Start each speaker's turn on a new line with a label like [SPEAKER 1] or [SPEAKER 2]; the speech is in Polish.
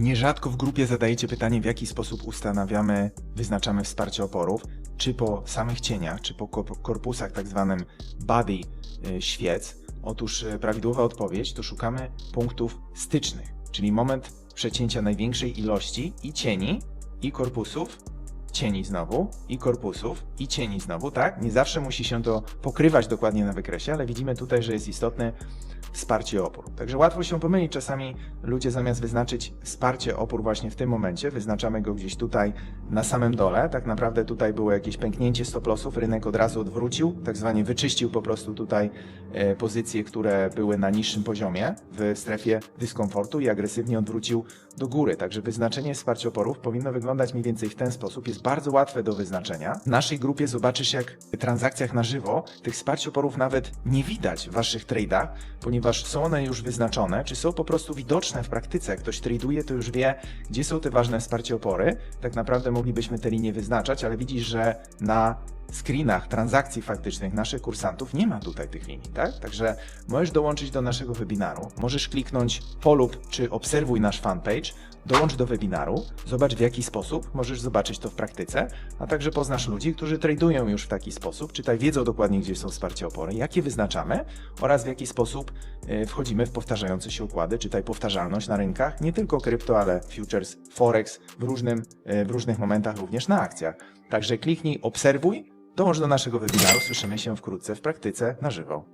[SPEAKER 1] Nierzadko w grupie zadajecie pytanie, w jaki sposób ustanawiamy, wyznaczamy wsparcie oporów, czy po samych cieniach, czy po kor- korpusach tak zwanym body y, świec. Otóż y, prawidłowa odpowiedź to szukamy punktów stycznych, czyli moment przecięcia największej ilości i cieni, i korpusów, cieni znowu, i korpusów, i cieni znowu, tak? Nie zawsze musi się to pokrywać dokładnie na wykresie, ale widzimy tutaj, że jest istotne wsparcie opór. Także łatwo się pomylić. Czasami ludzie zamiast wyznaczyć wsparcie opór właśnie w tym momencie, wyznaczamy go gdzieś tutaj na samym dole. Tak naprawdę tutaj było jakieś pęknięcie stop lossów, rynek od razu odwrócił, tak zwanie wyczyścił po prostu tutaj e, pozycje, które były na niższym poziomie w strefie dyskomfortu i agresywnie odwrócił do góry. Także wyznaczenie wsparcia oporów powinno wyglądać mniej więcej w ten sposób. Jest bardzo łatwe do wyznaczenia. W naszej grupie zobaczysz, jak w transakcjach na żywo tych wsparć oporów nawet nie widać w waszych trade'ach, ponieważ są one już wyznaczone, czy są po prostu widoczne w praktyce. Ktoś traduje, to już wie, gdzie są te ważne wsparcie opory. Tak naprawdę moglibyśmy te linie wyznaczać, ale widzisz, że na screenach transakcji faktycznych naszych kursantów nie ma tutaj tych linii, tak? Także możesz dołączyć do naszego webinaru, możesz kliknąć polub czy obserwuj nasz fanpage, dołącz do webinaru, zobacz w jaki sposób możesz zobaczyć to w praktyce, a także poznasz ludzi, którzy tradują już w taki sposób, czytaj, wiedzą dokładnie, gdzie są wsparcie opory, jakie wyznaczamy oraz w jaki sposób e, wchodzimy w powtarzające się układy, czytaj powtarzalność na rynkach, nie tylko krypto, ale futures, forex, w, różnym, e, w różnych momentach również na akcjach. Także kliknij obserwuj, dołącz do naszego webinaru, słyszymy się wkrótce w praktyce na żywo.